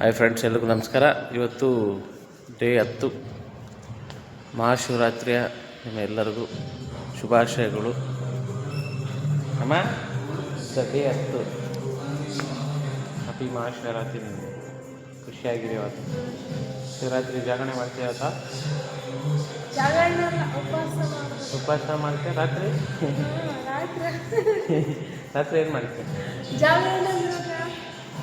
Hi friends ಎಲ್ರಿಗೂ ನಮಸ್ಕಾರ. ಇವತ್ತು ಡೇ ಹತ್ತು. ಮಹಾಶಿವರಾತ್ರಿಯ ನಿಮ್ಮೆಲ್ಲರಿಗೂ ಶುಭಾಶಯಗಳು. ಅಮ್ಮ ಡೇ ಹತ್ತು. ಹ್ಯಾಪಿ ಮಹಾಶಿವರಾತ್ರಿ ನಿಮಗೆ. ಖುಷಿಯಾಗಿದೆ ಇವತ್ತು. ಶಿವರಾತ್ರಿ ಜಾಗರಣೆ ಜಾಗರಣ ಉಪವಾಸ ಮಾಡ್ತೀರಾ ರಾತ್ರಿ? ರಾತ್ರಿ. ಏನು ಮಾಡ್ತೀವಿ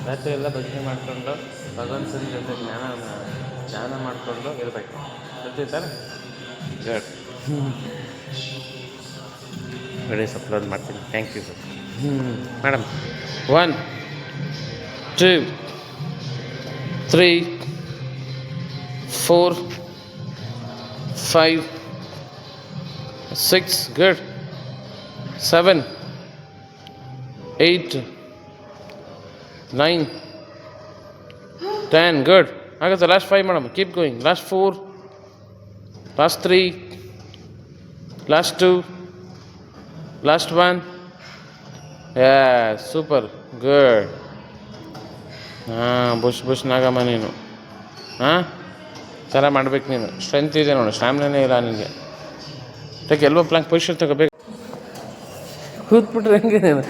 ರಾತ್ರಿ ಎಲ್ಲ ಭಜನೆ ಮಾಡಿಕೊಂಡು ಭಗವಂತನ ಜೊತೆ ಜ್ಞಾನ ಧ್ಯಾನ ಮಾಡಿಕೊಂಡು ಇರಬೇಕು. ಗೊತ್ತೈತಾನೆ ಗುಡ್ ವಿಡಿಯೋಸ್ ಅಪ್ಲೋಡ್ ಮಾಡ್ತೀನಿ. ಥ್ಯಾಂಕ್ ಯು ಹ್ಞೂ madam one two three four five six good seven eight nine ten good ಆಗುತ್ತೆ last five madam keep going last four last three last two last one yeah super good ಹಾಂ push push Nagamma ನೀನು. ಹಾಂ? ಥರ ಮಾಡ್ಬೇಕು ನೀನು. Strength ಇದೆ ನೋಡು. ಸ್ಟ್ಯಾಮ್ನೇ ಇಲ್ಲ ನಿನಗೆ. ಟೇಕ್ ಎಲ್ಲೋ ಪ್ಲಾಂಕ್ ಪೊಸಿಷನ್ ತಗೋಬೇಕು. ಕೂತ್ಬಿಟ್ರೆ ಹೆಂಗೆ ನೀನು?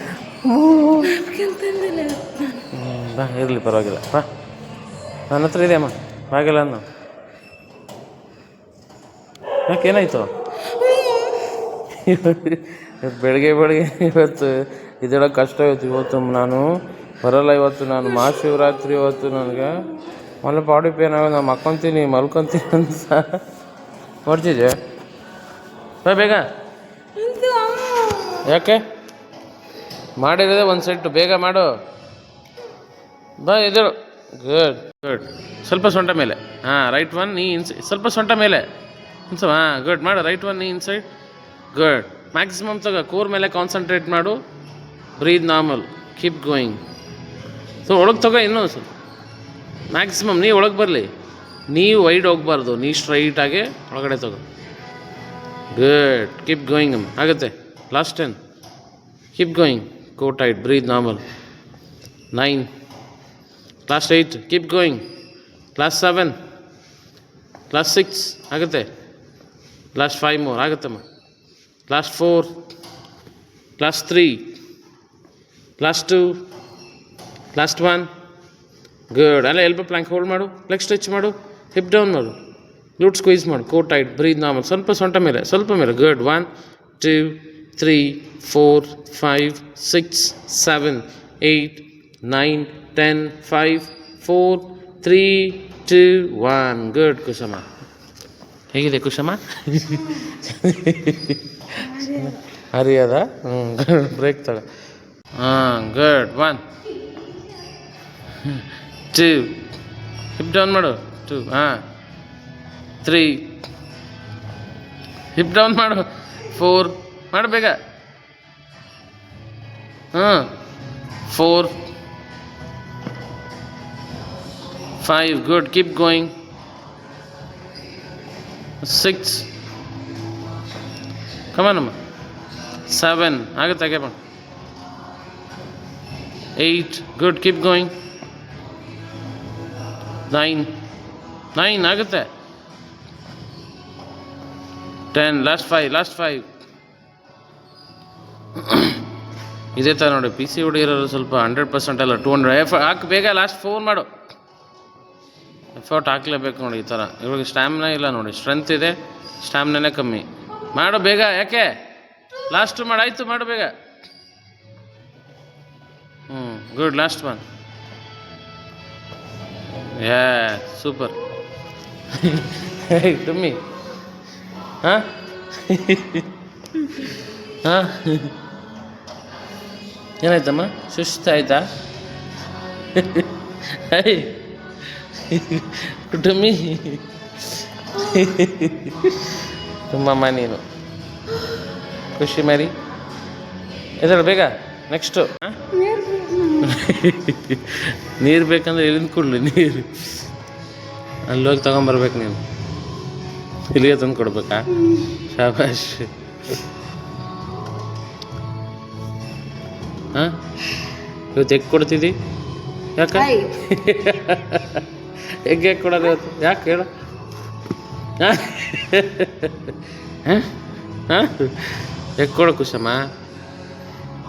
ಬಾ ಇರಲಿ ಪರವಾಗಿಲ್ಲ. ಬಾ. ನನ್ನ ಹತ್ರ ಇದೆ ಅಮ್ಮ. ಬಾಗಿಲ್ಲ ಅನ್ನು. ಯಾಕೆ ಏನಾಯಿತು? ಬೆಳಗ್ಗೆ ಬೆಳಗ್ಗೆ ಇವತ್ತು ಇದೆಲ್ಲ ಕಷ್ಟ ಆಯ್ತು ಇವತ್ತು ನಾನು ಬರಲ್ಲ ಇವತ್ತು. ನಾನು ಮಹಾಶಿವರಾತ್ರಿ ಇವತ್ತು ನನಗೆ. ಮೊದಲು ಬಾಡಿ ಪೇನ್ ಆಗೋದು. ನಾನು ಮಕ್ಕೊತೀನಿ ಮಲ್ಕೊತೀನಿ ಅಂತ. ನೋಡ್ತಿದ್ದೆ ಬಾ ಬೇಗ. ಯಾಕೆ? ಮಾಡಿರೋದೇ ಒಂದು ಸೆಟ್ಟು ಬೇಗ ಮಾಡು. ಬಾ, ಎದ್ದೇಳು. ಗುಡ್ ಗುಡ್ ಸ್ವಲ್ಪ ಸೊಂಟ ಮೇಲೆ. ಹಾಂ ರೈಟ್ ಒನ್ ನೀ ಇನ್ಸ್ ಸ್ವಲ್ಪ ಸೊಂಟ ಮೇಲೆ. ಇನ್ಸ ಹಾಂ ಗುಡ್ ಮಾಡು ರೈಟ್ ಒನ್ ನೀ ಇನ್ಸೈಡ್ ಗುಡ್ ಮ್ಯಾಕ್ಸಿಮಮ್ ತಗೋ, ಕೂರ್ ಮೇಲೆ ಕಾನ್ಸಂಟ್ರೇಟ್ ಮಾಡು. Breathe normal keep going so ಒಳಗೆ ತಗೋ ಇನ್ನೂ ಸ್ವಲ್ಪ. ಮ್ಯಾಕ್ಸಿಮಮ್ ನೀ ಒಳಗೆ ಬರಲಿ. ನೀವು ವೈಡ್ ಹೋಗ್ಬಾರ್ದು. ನೀ ಸ್ಟ್ರೈಟಾಗೆ ಒಳಗಡೆ ತಗೋ. ಗುಡ್ ಕೀಪ್ ಗೋಯಿಂಗ್ ಆಗುತ್ತೆ? Last ten keep going core tight breathe normal nine last eight keep going class seven class six ಆಗುತ್ತೆ. Last five more ಆಗುತ್ತಮ್ಮ last four class three class two last one good ಅಲ್ಲ elbow plank hold ಮಾಡು leg stretch ಮಾಡು hip down ಮಾಡು. Glute squeeze ಮಾಡು core tight breathe normal ಸ್ವಲ್ಪ ಸೊಂಟ ಮೇಲೆ, ಸ್ವಲ್ಪ ಮೇಲೆ. Good one two three four five six seven eight nine ten five four three two one good Kushamma ಹೇಗಿದೆ ಕುಸುಮ ಹರಿಯದ? ಹ್ಞೂ ಬ್ರೇಕ್ ತಗೋ ಹಾಂ good one two hip down ಮಾಡು. ಟೂ ಹಾಂ. ತ್ರೀ ಹಿಪ್ ಡೌನ್ ಮಾಡು. ಫೋರ್ ಮಾಡು ಬೇಗ. ಹಾಂ four five good keep going six ಕಮಾನಮ್ಮ seven ಆಗುತ್ತೆ ಹಾಗೆ ಮಾಡು eight good keep going nine nine ಆಗುತ್ತೆ ten last five last five ಇದೇ ಥರ ನೋಡಿ ಪಿ ಸಿ ಹುಡುಗಿರೋರು ಸ್ವಲ್ಪ ಹಂಡ್ರೆಡ್ ಪರ್ಸೆಂಟ್ ಅಲ್ಲ ಟೂ ಹಂಡ್ರೆಡ್ ಎಫ್ ಹಾಕಿ, ಬೇಗ ಲಾಸ್ಟ್ ಫೋನ್ ಮಾಡು. ಎಫರ್ಟ್ ಹಾಕ್ಲೇಬೇಕು ನೋಡಿ ಈ ಥರ. ಇವಾಗ ಸ್ಟ್ಯಾಮಿನಾ ಇಲ್ಲ ನೋಡಿ ಸ್ಟ್ರೆಂತ್ ಇದೆ ಸ್ಟ್ಯಾಮಿನಾನೇ ಕಮ್ಮಿ. ಮಾಡು ಬೇಗ, ಯಾಕೆ? ಲಾಸ್ಟ್ ಮಾಡು, ಆಯಿತು, ಮಾಡು ಬೇಗ. ಹ್ಞೂ ಗುಡ್ ಲಾಸ್ಟ್ ಒನ್ ಏ ಸೂಪರ್ ಟುಮ್ಮಿ ಹಾಂ ಹಾಂ ಏನಾಯ್ತಮ್ಮ? ಸುಸ್ತಾಯ್ತಾ? ಹೈ ಕುಟುಂಬಿ ತುಂಬಮ್ಮ ನೀನು ಖುಷಿ ಮರಿ ಎದಳು ಬೇಗ ನೆಕ್ಸ್ಟು ನೀರ್ ಬೇಕು. ನೀರು ಬೇಕಂದ್ರೆ ಎಲ್ಲಿಂದ ಕೊಡಲಿ ನೀರು ಅಲ್ಲಿ ಹೋಗಿ ತಗೊಂಬರ್ಬೇಕು ನೀನು ಇಲ್ಲಿಗೆ ತಂದು ಕೊಡ್ಬೇಕಾ ಶಾಬಾಷ್ ಹಾಂ ಇವತ್ತು ಎಗ್ ಕೊಡ್ತಿದ್ದಿ ಯಾಕೆ ಹೆಗ್ಗೆ ಯಾಕೆ ಕೊಡೋದು ಇವತ್ತು. ಯಾಕೆ ಹೇಳು? ಹಾಂ? ಹಾಂ? ಹೆಗ್ ಕೊಡು ಕುಶಮ್ಮ.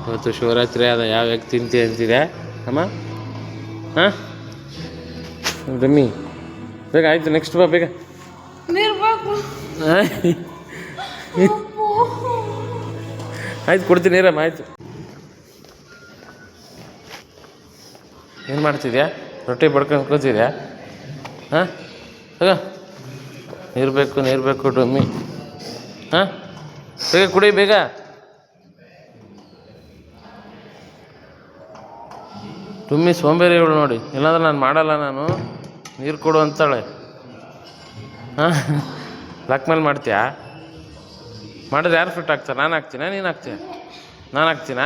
ಇವತ್ತು ಶಿವರಾತ್ರಿ ಅದ ಯಾವ ಹೆಗ್ ತಿಂತಿ ಅಂತಿದೆ ಅಮ್ಮ? ಹಾಂ? ರಮ್ಮಿ ಬೇಗ ಆಯಿತು ನೆಕ್ಸ್ಟ್ ಬಾ ಬೇಗ. ಆಯ್ತು ಕೊಡ್ತೀನಿ ರಮ್ಮ ಆಯಿತು. ಏನು ಮಾಡ್ತಿದ್ಯಾ? ರೊಟ್ಟಿ ಬಡ್ಕೊಂಡು ಕೂತಿದ್ಯಾ? ಹಾಂ? ನೀರು ಬೇಕು ನೀರು ಬೇಕು ಡಮ್ಮಿ ಹಾಂ? ಬೇಗ ಕುಡಿ, ಬೇಗ. ಡುಮ್ಮಿ ಸೋಂಬೇರಿ ಇವಳು ನೋಡಿ. ಇಲ್ಲಾಂದ್ರೆ ನಾನು ಮಾಡಲ್ಲ ನಾನು. ನೀರು ಕೊಡು ಅಂತಾಳೆ. ಹಾಂ? ಬ್ಲಾಕ್ ಮೇಲೆ ಮಾಡ್ತೀಯಾ? ಮಾಡಿದ್ರೆ ಯಾರು ಫಿಟ್ ಆಗ್ತಾರೆ ನಾನು ಹಾಕ್ತೀನ ನೀನು ಹಾಕ್ತೀಯ ನಾನು ಹಾಕ್ತೀನಾ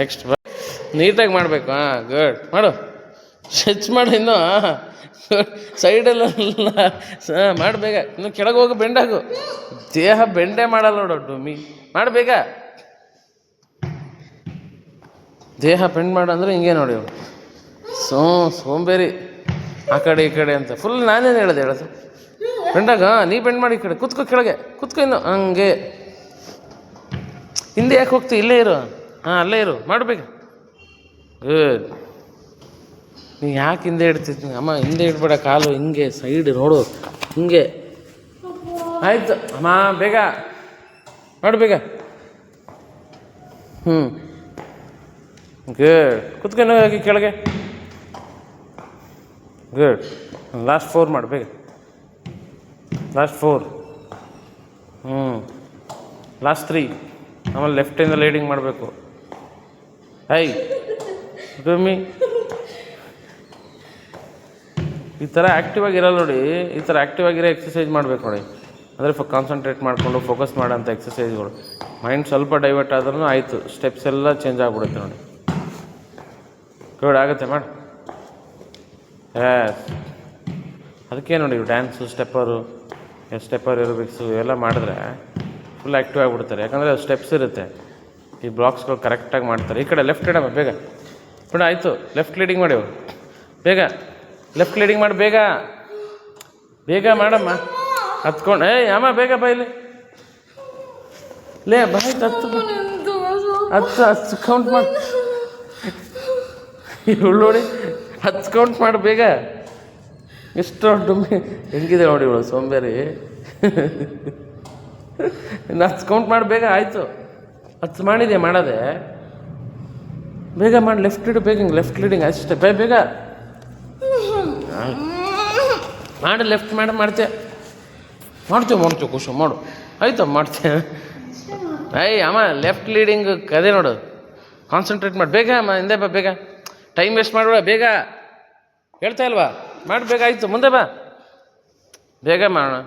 ನೆಕ್ಸ್ಟ್ ನೀಟಾಗಿ ಮಾಡಬೇಕು ಹಾಂ ಗುಡ್ ಮಾಡು. ಸ್ಟ್ರೆಚ್ ಮಾಡು ಇನ್ನು ಸೈಡೆಲ್ಲ ಹಾಂ ಮಾಡು ಇನ್ನು ಕೆಳಗೆ ಹೋಗಿ ಬೆಂಡಾಗು ದೇಹ ಬೆಂಡೆ ಮಾಡಲ್ಲ ನೋಡು ಮೀ ಮಾಡಬೇಗ ದೇಹ ಬೆಂಡ್ ಮಾಡು ಅಂದರೆ ಹಿಂಗೆ ನೋಡಿ ಅವಳು ಸೋ, ಸೋಂಬೇರಿ. ಆ ಕಡೆ, ಈ ಕಡೆ ಅಂತ. ಫುಲ್ ನಾನೇನು ಹೇಳೋದು ಹೇಳೋದು? ಬೆಂಡಾಗ ನೀ ಬೆಂಡ್ ಮಾಡಿ ಈ ಕಡೆ. ಕುತ್ಕೋ ಕೆಳಗೆ. ಕುತ್ಕೋ ಇನ್ನು, ಹಂಗೆ. ಹಿಂದೆ ಯಾಕೆ ಹೋಗ್ತಿ? ಇಲ್ಲೇ ಇರು. ಹಾಂ ಅಲ್ಲೇ ಇರು. ಮಾಡಬೇಕು ಗುಡ್ ನೀ ಯಾಕೆ ಹಿಂದೆ ಇಡ್ತಿದ್ನಿ ಅಮ್ಮ, ಹಿಂದೆ ಇಡ್ಬೇಡ, ಕಾಲು ಹಿಂಗೆ ಸೈಡ್ ನೋಡು. ಹಿಂಗೆ. ಆಯ್ತು. ಅಮ್ಮ, ಬೇಗ. ನೋಡು ಬೇಗ. ಹ್ಞೂ ಗುಡ್ ಕುತ್ಕೊಂಡು ಕೆಳಗೆ. ಗುಡ್ ಲಾಸ್ಟ್ ಫೋರ್ ಮಾಡು, ಬೇಗ. ಲಾಸ್ಟ್ ಫೋರ್ ಹ್ಞೂ ಲಾಸ್ಟ್ ತ್ರೀ ಆಮೇಲೆ ಲೆಫ್ಟಿಂದ ಲೀಡಿಂಗ್ ಮಾಡಬೇಕು. ಐ ಮಿ ಈ ಥರ ಆ್ಯಕ್ಟಿವ್ ಆಗಿರಲ್ಲ ನೋಡಿ, ಈ ಥರ ಆ್ಯಕ್ಟಿವ್ ಆಗಿರೋ ಎಕ್ಸಸೈಸ್ ಮಾಡಬೇಕು ನೋಡಿ. ಅಂದರೆ ಫ ಕಾನ್ಸಂಟ್ರೇಟ್ ಮಾಡಿಕೊಂಡು ಫೋಕಸ್ ಮಾಡೋಂಥ ಎಕ್ಸಸೈಸ್ಗಳು ಮೈಂಡ್ ಸ್ವಲ್ಪ ಡೈವರ್ಟ್ ಆದ್ರೂ ಆಯಿತು. ಸ್ಟೆಪ್ಸ್ ಎಲ್ಲ ಚೇಂಜ್ ಆಗಿಬಿಡುತ್ತೆ ನೋಡಿ. ಗುಡ್ ಆಗುತ್ತೆ, ಮಾಡಿ. ಎಸ್ ಅದಕ್ಕೆ ನೋಡಿ ಡ್ಯಾನ್ಸು ಸ್ಟೆಪ್ಪರು ಸ್ಟೆಪ್ಪರ್ ಇರೋಬಿಕ್ಸು ಇವೆಲ್ಲ ಮಾಡಿದ್ರೆ ಫುಲ್ ಆ್ಯಕ್ಟಿವ್ ಆಗಿಬಿಡ್ತಾರೆ. ಯಾಕಂದರೆ ಸ್ಟೆಪ್ಸ್ ಇರುತ್ತೆ. ಈ ಬ್ಲಾಕ್ಸ್ಗಳು ಕರೆಕ್ಟಾಗಿ ಮಾಡ್ತಾರೆ. ಈ ಕಡೆ ಲೆಫ್ಟ್ ಇಡಮ್ಮ ಬೇಗ. ಬಿಡ, ಆಯಿತು. ಲೆಫ್ಟ್ ಲೀಡಿಂಗ್ ಮಾಡಿ. ಬೇಗ. ಲೆಫ್ಟ್ ಲೀಡಿಂಗ್ ಮಾಡಿ, ಬೇಗ. ಬೇಗ ಮಾಡಮ್ಮ. ಹತ್ಕೊಂಡು ಏ ಅಮ್ಮ, ಬೇಗ ಬೈಲಿ ಲೇ, ಬಾಯ್ ಹತ್ತು ಬಾ. ಹತ್ತು ಹತ್ತು ಕೌಂಟ್ ಮಾಡಿ. ಇವಳು ನೋಡಿ, ಹತ್ತು ಕೌಂಟ್ ಮಾಡಿ ಬೇಗ. ಎಷ್ಟು ಡುಮ್ಮಿ ಹೆಂಗಿದೆ ನೋಡಿ ಇವಳು ಸೋಂಬೇರಿ. ಇನ್ನು ಹತ್ತು ಕೌಂಟ್ ಮಾಡಿ ಬೇಗ, ಆಯಿತು. ಹತ್ತು ಮಾಡಿದೆ, ಮಾಡೋದೆ. ಬೇಗ ಮಾಡಿ ಲೆಫ್ಟ್ ಲೀಡ್ ಬೇಗ ಲೆಫ್ಟ್ ಲೀಡಿಂಗ್ ಅಷ್ಟೇ. ಬೇ, ಬೇಗ. ಮಾಡಿ ಲೆಫ್ಟ್ ಮಾಡಿ ಮಾಡ್ತೆ ಮಾಡ್ತೀವಿ ಮಾಡ್ತೀವಿ ಖುಷಿ ಮಾಡು. ಆಯ್ತು ಮಾಡ್ತೆ ಐ ಅಮ್ಮ ಲೆಫ್ಟ್ ಲೀಡಿಂಗ್ ಕದೇ ನೋಡು. ಕಾನ್ಸಂಟ್ರೇಟ್ ಮಾಡಿ. ಬೇಗ, ಅಮ್ಮ, ಹಿಂದೆ ಬಾ, ಬೇಗ. ಟೈಮ್ ವೇಸ್ಟ್ ಮಾಡಬೇಡ ಬೇಗ. ಹೇಳ್ತಾ ಇಲ್ವಾ? ಮಾಡಿ, ಬೇಗ, ಆಯಿತು, ಮುಂದೆ ಬಾ. ಬೇಗ ಮಾಡೋಣ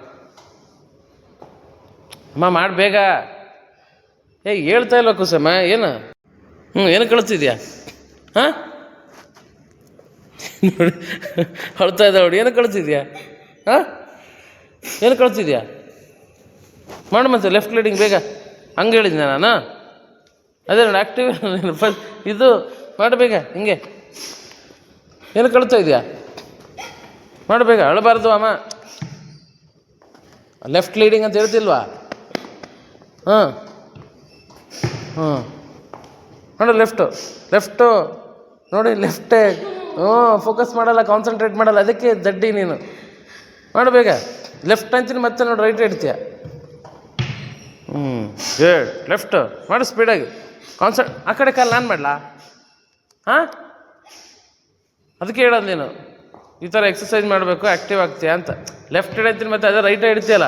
ಅಮ್ಮ, ಮಾಡಿ, ಬೇಗ. ಏಯ್, ಹೇಳ್ತಾ ಇಲ್ವಾ ಕುಸಮ್ಮ ಏನು? ಹ್ಞೂ ಏನು ಕಳಿಸ್ತಿದ್ಯಾ? ಹಾಂ? ನೋಡಿ, ಅಳ್ತಾ ಇದ್ದ ನೋಡಿ, ಏನು ಕಳಿಸ್ತಿದ್ಯಾ? ಹಾಂ? ಏನು ಕಳಿಸ್ತಿದ್ಯಾ? ಮಾಡು ಮತ್ತೆ ಲೆಫ್ಟ್ ಲೀಡಿಂಗ್ ಬೇಗ. ಹಂಗೆ ಹೇಳಿದ್ದೆ ನಾನು? ಅದೇ ನೋಡಿ ಆ್ಯಕ್ಟಿವ್ ಫಸ್ಟ್ ಇದು, ಮಾಡು ಬೇಗ, ಹಿಂಗೆ. ಏನು ಕಳಿಸ್ತಾ ಇದೆಯಾ? ಮಾಡು ಬೇಗ, ಅಳಬಾರ್ದು ಅಮ್ಮ. ಲೆಫ್ಟ್ ಲೀಡಿಂಗ್ ಅಂತ ಹೇಳ್ತಿಲ್ವಾ? ಹಾಂ. ಹಾಂ ನೋಡು ಲೆಫ್ಟು ಲೆಫ್ಟು ನೋಡಿ ಲೆಫ್ಟೇ ಹ್ಞೂ ಫೋಕಸ್ ಮಾಡಲ್ಲ ಕಾನ್ಸಂಟ್ರೇಟ್ ಮಾಡಲ್ಲ, ಅದಕ್ಕೆ ದಡ್ಡಿ ನೀನು. ಮಾಡು ಬೇಗ ಲೆಫ್ಟ್ ಅಂತೀನಿ ಮತ್ತೆ ನೋಡಿ ರೈಟ್ ಇಡ್ತೀಯ. ಹ್ಞೂ ಹೇಳಿ ಲೆಫ್ಟ್ ಮಾಡು ಸ್ಪೀಡಾಗಿ ಕಾನ್ಸಂಟ್ ಆ ಕಡೆ ಕಾಲು ನಾನು ಮಾಡಲಾ? ಹಾಂ? ಅದಕ್ಕೆ ಹೇಳೋದು ನೀನು. ಈ ಥರ ಎಕ್ಸಸೈಸ್ ಮಾಡಬೇಕು ಆ್ಯಕ್ಟಿವ್ ಆಗ್ತೀಯ ಅಂತ. ಲೆಫ್ಟ್ ಹಿಡಿತೀನಿ ಮತ್ತೆ ಅದೇ ರೈಟ್ ಹಿಡಿತೀಯಲ್ಲ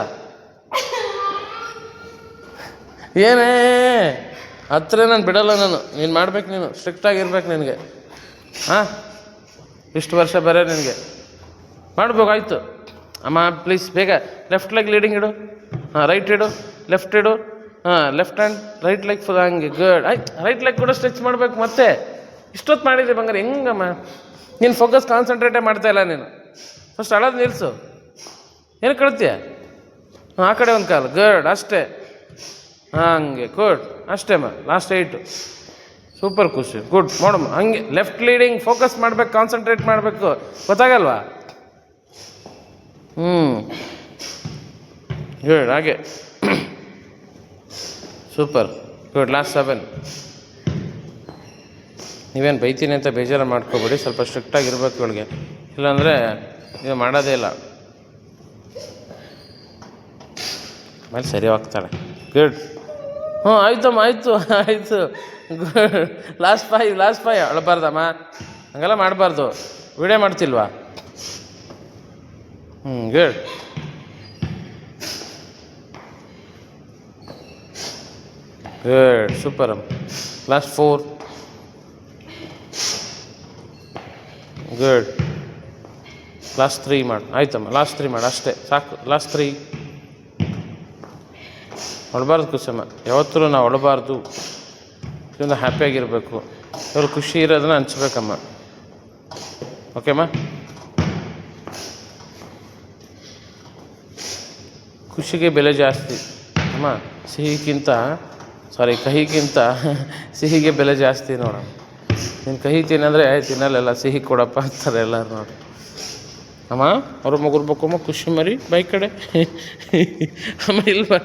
ಏನೇ? ಹತ್ರ ನಾನು ಬಿಡಲ್ಲ ನಾನು. ನೀನು ಮಾಡ್ಬೇಕು ನೀನು. ಸ್ಟ್ರಿಕ್ಟಾಗಿ ಇರ್ಬೇಕು ನಿನಗೆ. ಹಾಂ? ಇಷ್ಟು ವರ್ಷ ಬರೋ ನಿನಗೆ. ಮಾಡ್ಬೇಕಾಯ್ತು ಆಯಿತು. ಅಮ್ಮ ಪ್ಲೀಸ್ ಬೇಗ. ಲೆಫ್ಟ್ ಲೆಗ್ ಲೀಡಿಂಗ್ ಇಡು. ಹಾಂ ರೈಟ್ ಇಡು. ಲೆಫ್ಟ್ ಇಡು. ಹಾಂ left hand right leg full ಹಂಗೆ. ಗುಡ್ ಆಯ್ತು. ರೈಟ್ ಲೆಗ್ ಕೂಡ ಸ್ಟ್ರೆಚ್ ಮಾಡಬೇಕು ಮತ್ತೆ. ಇಷ್ಟೊತ್ತು ಮಾಡಿದ್ದೆ ಬಂಗಾರ. ಹೆಂಗಮ್ಮ? ನೀನು ಫೋಕಸ್ ಕಾನ್ಸಂಟ್ರೇಟೇ ಮಾಡ್ತಾ ಇಲ್ಲ ನೀನು. ಫಸ್ಟ್ ಅಳೋದು ನಿಲ್ಲಿಸು ಏನು ಕಳ್ತೀಯ? ಹಾಂ, ಆ ಕಡೆ ಒಂದು ಕಾಲು. ಗರ್ಡ್ ಅಷ್ಟೇ. ಹಂಗೆ ಗುಡ್ ಅಷ್ಟೇ ಅಮ್ಮ ಲಾಸ್ಟ್ ಏಯ್ಟು ಸೂಪರ್ ಖುಷಿ ಗುಡ್ ನೋಡಮ್ಮ, ಹಂಗೆ ಲೆಫ್ಟ್ ಲೀಡಿಂಗ್ ಫೋಕಸ್ ಮಾಡ್ಬೇಕು ಕಾನ್ಸಂಟ್ರೇಟ್ ಮಾಡಬೇಕು. ಗೊತ್ತಾಗಲ್ವಾ? ಹ್ಞೂ ಗುಡ್ ಹಾಗೆ. ಸೂಪರ್ ಗುಡ್ ಲಾಸ್ಟ್ ಸೆವೆನ್ ನೀವೇನು ಬೈತೀನಿ ಅಂತ ಬೇಜಾರು ಮಾಡ್ಕೋಬೇಡಿ, ಸ್ವಲ್ಪ ಸ್ಟ್ರಿಕ್ಟಾಗಿ ಇರ್ಬೇಕು ಇವಳಿಗೆ. ಇಲ್ಲಾಂದರೆ ನೀವು ಮಾಡೋದೇ ಇಲ್ಲ. ಆಮೇಲೆ ಸರಿ ಹೋಗ್ತಾಳೆ. ಗುಡ್ ಹ್ಞೂ ಆಯ್ತಮ್ಮ ಆಯಿತು ಆಯಿತು. ಲಾಸ್ಟ್ ಫೈ ಲಾಸ್ಟ್ ಫೈ ಅಳಬಾರ್ದಮ್ಮ. ಹಂಗೆಲ್ಲ ಮಾಡಬಾರ್ದು. ವಿಡಿಯೋ ಮಾಡ್ತಿಲ್ವಾ? ಹ್ಞೂ ಗುಡ್ ಗುಡ್ ಸೂಪರ್ ಅಮ್ಮ. Last four good last three ಮಾಡು. ಆಯ್ತಮ್ಮ ಲಾಸ್ಟ್ ತ್ರೀ ಮಾಡು, ಅಷ್ಟೇ. ಸಾಕು ಲಾಸ್ಟ್ ತ್ರೀ ಹೊಳಬಾರ್ದು ಕುಸುಮ. ಯಾವತ್ತೂ ನಾವು ಹೊಡಬಾರ್ದು ಇದರಿಂದ ಹ್ಯಾಪಿಯಾಗಿರಬೇಕು ಇವ್ರು ಖುಷಿ ಇರೋದನ್ನ ಹಂಚ್ಬೇಕಮ್ಮ. ಓಕೆಮ್ಮ ಖುಷಿಗೆ ಬೆಲೆ ಜಾಸ್ತಿ. ಅಮ್ಮ, ಸಿಹಿಗಿಂತ ಸಾರಿ ಕಹಿಗಿಂತ ಸಿಹಿಗೆ ಬೆಲೆ ಜಾಸ್ತಿ ನೋಡಮ್ಮ. ನೀನು ಕಹಿ ತಿನ್ನಂದರೆ ತಿನ್ನಲ್ಲೆಲ್ಲ ತಿನ್ನಲ್ಲ ಸಿಹಿ ಕೊಡಪ್ಪ ಅಂತಾರೆ ಎಲ್ಲರೂ ನೋಡಿ. ಅಮ್ಮ, ಅವ್ರ ಮಗುರ್ಬೇಕಮ್ಮ ಖುಷಿ ಮರಿ, ಬೈ ಕಡೆ. ಅಮ್ಮ ಇಲ್ವಾ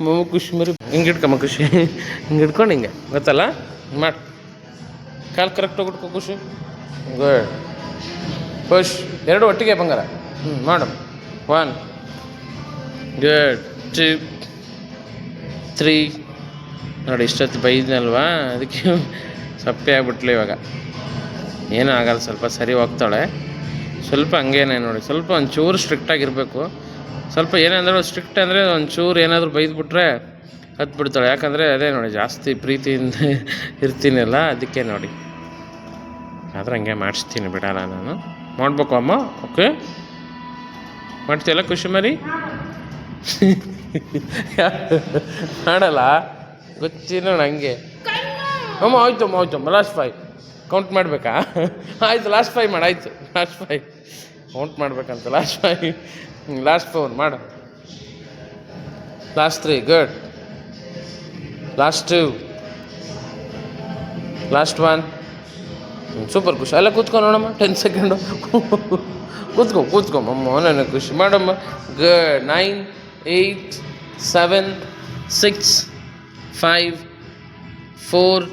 ಮಮ್ಮ ಖುಷಿ ಮರಿ. ಹಿಂಗೆ ಇಟ್ಕಮ್ಮ ಖುಷಿ. ಹಿಂಗೆ ಇಟ್ಕೊಂಡು ಹಿಂಗೆ, ಗೊತ್ತಲ್ಲ? ಮಾಡಿ. ಕಾಲು ಕರೆಕ್ಟ್ ಇಟ್ಕೊ ಖುಷಿ. ಗುಡ್ ಖುಷ್ ಎರಡು ಒಟ್ಟಿಗೆ ಬಂಗಾರ. ಹ್ಞೂ madam one good two three ನೋಡಿ, ಇಷ್ಟೊತ್ತು ಬೈದ್ನಲ್ವಾ? ಅದಕ್ಕೆ ಸಪ್ಪೆ ಆಗ್ಬಿಟ್ಲು ಇವಾಗ. ಏನೂ ಆಗಲ್ಲ, ಸ್ವಲ್ಪ ಸರಿ ಹೋಗ್ತಾಳೆ. ಸ್ವಲ್ಪ ಹಂಗೇನೆ ನೋಡಿ, ಸ್ವಲ್ಪ ಒಂಚೂರು ಸ್ಟ್ರಿಕ್ಟಾಗಿರಬೇಕು ಸ್ವಲ್ಪ ಏನಂದ್ರೆ ಸ್ಟ್ರಿಕ್ಟ್ ಅಂದರೆ ಒಂಚೂರು ಏನಾದರೂ ಬೈದ್ಬಿಟ್ರೆ ಹತ್ತು ಬಿಡ್ತಾಳೆ ಯಾಕಂದರೆ ಅದೇ ನೋಡಿ, ಜಾಸ್ತಿ ಪ್ರೀತಿಯಿಂದ ಇರ್ತೀನಲ್ಲ, ಅದಕ್ಕೆ ನೋಡಿ. ಆದ್ರೆ ಹಂಗೆ ಮಾಡಿಸ್ತೀನಿ ಬಿಡಲ್ಲ ನಾನು. ಮಾಡಬೇಕು ಅಮ್ಮ ಓಕೆ ಮಾಡ್ತೀಯಲ್ಲ ಖುಷಿ ಮರಿ? ಮಾಡಲ್ಲ? ಗೊತ್ತಿಲ್ಲ ಹಂಗೆ. ಅಮ್ಮ, ಆಯ್ತು ಅಮ್ಮ ಆಯ್ತು ಅಮ್ಮ ಲಾಸ್ಟ್ ಫೈ ಕೌಂಟ್ ಮಾಡಬೇಕಾ? ಆಯ್ತು ಲಾಸ್ಟ್ ಫೈ ಮಾಡು, ಆಯಿತು ಲಾಸ್ಟ್ ಫೈ ಕೌಂಟ್ ಮಾಡಬೇಕಂತ ಲಾಸ್ಟ್ ಫೈ ಲಾಸ್ಟ್ ಫೋರ್ ಮಾಡು. Last three good last two last one super ಖುಷಿ. ಅಲ್ಲ ಕೂತ್ಕೊ ನೋಡಮ್ಮ ಟೆನ್ ಸೆಕೆಂಡು ಕೂತ್ಕೊ ಕೂತ್ಕೊ, ಅಮ್ಮ, ನನಗೆ ಖುಷಿ. ಮಾಡಮ್ಮ. Good nine eight seven six five four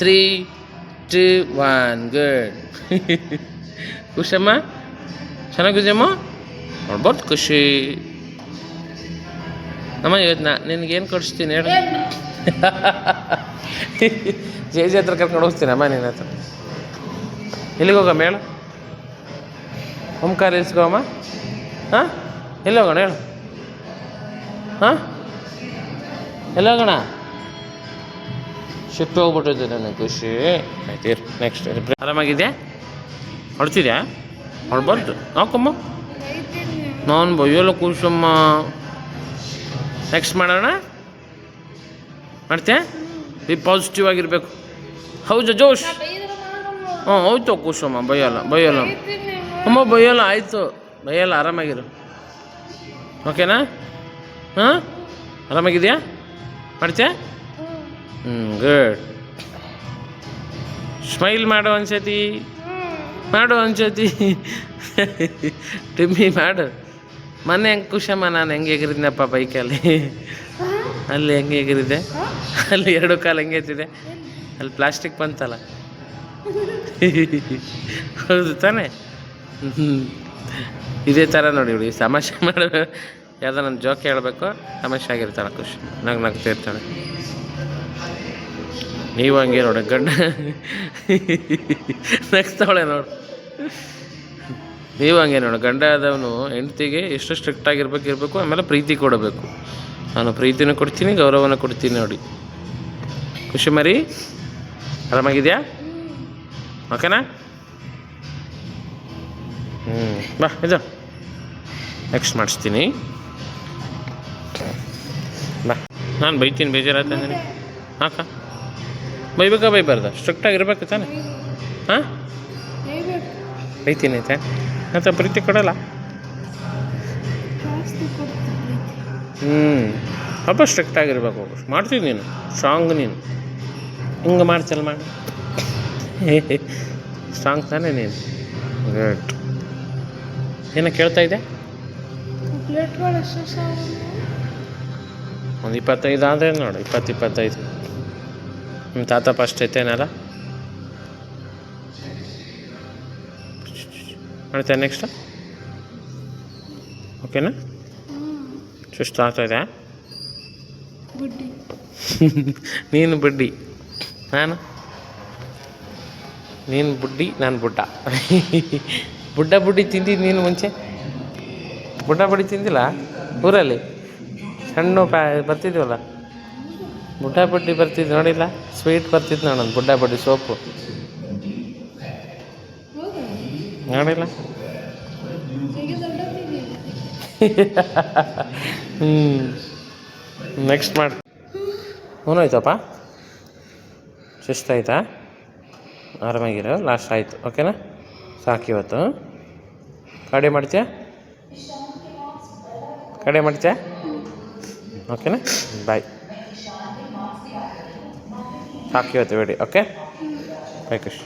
three two one good ಖುಷಮ್ಮ ಚೆನ್ನಾಗಿದೆಯಮ್ಮ ನೋಡ್ಬೋದು ಖುಷಿ ಅಮ್ಮ ಇವತ್ತು ನಾ ನಿನಗೇನು ಕೊಡಿಸ್ತೀನಿ ಹೇಳು ಜೆ ಜೆ ಹತ್ರ ಕರ್ಕೊಂಡು ಹೋಗ್ತೀನಿ ಅಮ್ಮ ನಿನ್ನ ಹತ್ರ. ಎಲ್ಲಿಗೆ ಹೋಗಮ್ಮ ಹೇಳು. ಓಂಕಾರ ಇಲ್ಸ್ಕೊಮ್ಮ ಹಾಂ? ಎಲ್ಲಿ ಹೋಗೋಣ ಹೇಳು. ಹಾಂ? ಎಲ್ಲಿ ಹೋಗೋಣ? ಶಿಫ್ಟ್ ಹೋಗ್ಬಿಟ್ಟಿದ್ದೆ ನನಗೆ ಖುಷಿ. ಆಯ್ತು ನೆಕ್ಸ್ಟ್ ಆರಾಮಾಗಿದೆಯಾ? ಹೊಡ್ತಿದ್ಯಾ ಹೊಡ್ಬಾರ್ದು ಹಾಕಮ್ಮ ನಾನು ಬೈಯೋಲ್ಲ ಕೂಸಮ್ಮ ನೆಕ್ಸ್ಟ್ ಮಾಡೋಣ? ಮಾಡ್ತೀಯಾ? ಬಿ ಪಾಸಿಟಿವ್ ಆಗಿರಬೇಕು. ಹೌದು ಜೋಶ್. ಹ್ಞೂ, ಹೋಯ್ತು ಕೂಸಮ್ಮ ಬೈಯೋಲ್ಲ ಬೈಯೋಲ್ಲ. ಅಮ್ಮ, ಬೈಯೋಲ್ಲ, ಆಯಿತು. ಬೈಯೋಲ್ಲ, ಆರಾಮಾಗಿರು. ಓಕೆನಾ ಹಾಂ? ಆರಾಮಾಗಿದೆಯಾ? ಮಾಡ್ತೀಯಾ? ಹ್ಞೂ ಗುಡ್ ಸ್ಮೈಲ್ ಮಾಡು ಒಂದ್ಸತಿ. ಮಾಡು ಒಂದ್ಸತಿ. ಟಿಮ್ಮಿ ಮಾಡು. ಮೊನ್ನೆ ಹೆಂಗೆ ಖುಷಮ್ಮ ನಾನು ಹೆಂಗೆ ಎಗರಿದ್ನಪ್ಪ ಬೈಕಲ್ಲಿ? ಅಲ್ಲಿ ಹೆಂಗೆ ಎಗರಿದ್ದೆ ಅಲ್ಲಿ ಎರಡು ಕಾಲು ಹೆಂಗೆ ಎತ್ತಿದೆ? ಅಲ್ಲಿ ಪ್ಲಾಸ್ಟಿಕ್ ಬಂತಲ್ಲ. ಹೌದು ತಾನೇ. ಇದೇ ಥರ ನೋಡಿ ಬಿಡಿ ಸಮಸ್ಯೆ ಮಾಡೋ. ಯಾವುದೋ ನನ್ನ ಜೋಕ್ ಹೇಳಬೇಕು ಸಮಸ್ಯೆ ಆಗಿರ್ತಾಳೆ ಖುಷಿ, ನಗ್ ನಗ್ತಾ ಇರ್ತಾಳೆ. ನೀವು ಹಂಗೆ ನೋಡಿ, ಗಂಡ. ಅವಳೆ ನೋಡು. ನೀವು ಹಂಗೆ ನೋಡು, ಗಂಡ ಆದವನು ಹೆಂಡ್ತಿಗೆ ಎಷ್ಟು ಸ್ಟ್ರಿಕ್ಟ್ ಆಗಿರ್ಬೇಕು, ಇರಬೇಕು, ಆಮೇಲೆ ಪ್ರೀತಿ ಕೊಡಬೇಕು. ನಾನು ಪ್ರೀತಿನೂ ಕೊಡ್ತೀನಿ, ಗೌರವನ ಕೊಡ್ತೀನಿ ನೋಡಿ. ಖುಷಿ ಮರಿ? ಆರಾಮಾಗಿದೆಯಾ? ಓಕೆನಾ? ಹ್ಞೂ ಬಾ, ಇದು. ನೆಕ್ಸ್ಟ್ ಮಾಡಿಸ್ತೀನಿ. ಬಾ. ನಾನು ಬೈತೀನಿ ಬೇಜಾರಾಯ್ತು ಹಾಕ. ಬೈಬೇಕಾ ಬೈಬಾರ್ದ? ಸ್ಟ್ರಿಕ್ಟ್ ಇರಬೇಕು ತಾನೆ. ಹಾಂ? ಬೈತೀನಿ ಐತೆ. ಮತ್ತು ಪ್ರೀತಿ ಕೊಡಲ್ಲ? ಹ್ಞೂ ಹಬ್ಬ ಸ್ಟ್ರಿಕ್ಟಾಗಿರ್ಬೇಕು ಮಾಡ್ತೀನಿ ನೀನು. ಸ್ಟ್ರಾಂಗ್ ನೀನು. ಹಿಂಗೆ ಮಾಡ್ತಲ್ಲ ಮಾಡಿ. ಸ್ಟ್ರಾಂಗ್ ತಾನೇ ನೀನು. ಗುಡ್ ಏನೋ ಕೇಳ್ತಾ ಇದೆ ಒಂದು ಇಪ್ಪತ್ತೈದು ಆದರೆ ನೋಡು. ಇಪ್ಪತ್ತು ಇಪ್ಪತ್ತೈದು. ನಿಮ್ಮ ತಾತ ಫಸ್ಟ್ ಐತೇನಲ್ಲ ಮಾಡ್ತೇನೆ ನೆಕ್ಸ್ಟ್ ಓಕೆನಾ ಹ್ಞೂ ಸುಸ್ತು ಆಗ್ತಾಯಿದೆ ಗುಡ್ಡಿ ನೀನು ಬಡ್ಡಿ ನಾನು ನೀನು ಬುಡ್ಡಿ ನಾನು ಬುಡ್ಡ ಬುಡ್ಡ ಬುಡ್ಡಿ ತಿಂದಿದ್ದು ನೀನು ಮುಂಚೆ ಬುಡ್ಡ ಬುಡ್ಡಿ ತಿಂದಿಲ್ಲ ಊರಲ್ಲಿ ಸಣ್ಣ ಪ್ಯಾ ಬರ್ತಿದ್ವಲ್ಲ ಬುಡ್ಡ ಬುಡ್ಡಿ ಬರ್ತಿದ್ದು ನೋಡಿಲ್ಲ ಸ್ವೀಟ್ ಬರ್ತಿದ್ದು ನೋಡೋದು ಬುಡ್ಡಾಪಟ್ಟಿ ಬುಡ್ಡಿ ಸೋಪು. ನೋಡಿಲ್ಲ? ಹ್ಞೂ ನೆಕ್ಸ್ಟ್ ಮಾಡಿ. ಹ್ಞೂನಾಯ್ತಪ್ಪ ಸುಸ್ತಾಯ್ತಾ ಆರಾಮಾಗಿರೋ? ಲಾಸ್ಟ್ ಆಯಿತು. ಓಕೆನಾ ಸಾಕು ಇವತ್ತು. ಕಡೆ ಮಾಡ್ತೀಯಾ? ಕಡೆ ಮಾಡ್ತೀಯಾ? ಓಕೆನಾ ಬಾಯ್ ಸಾಕು ಹೇಳ್ತೀವಿ ಹೇಳಿ ಓಕೆ ಖುಷಿ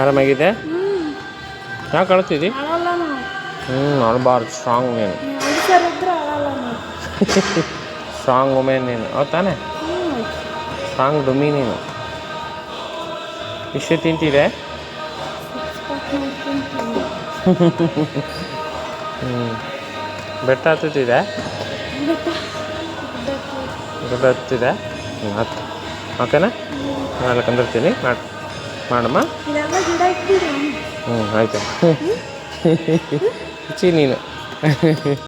ಆರಾಮಾಗಿದೆ ಯಾಕೆ ನಾವು ಹ್ಞೂ ಅಳಬಾರ್ದು ಸ್ಟ್ರಾಂಗ್ ನೀನು ಸ್ಟ್ರಾಂಗ್ ವುಮೆನ್ ನೀನು, ಹೌದು ತಾನೆ? ಸ್ಟ್ರಾಂಗ್ ಡುಮಿ ನೀನು. ಇಷ್ಟು ತಿಂತಿದೆ ಹ್ಞೂ ಬೆಟ್ಟ ಹತ್ತುತ್ತಿದೆ ಬೆಟ್ಟ ಹತ್ತಿದೆ ಹತ್ತು. ಓಕೆನಾ? ನಾಳೆ ಕಂದಿರ್ತೀನಿ ಮಾಡಿ ಮಾಡಮ್ಮ ಹ್ಞೂ ಆಯಿತು. ಚಿ ನೀನು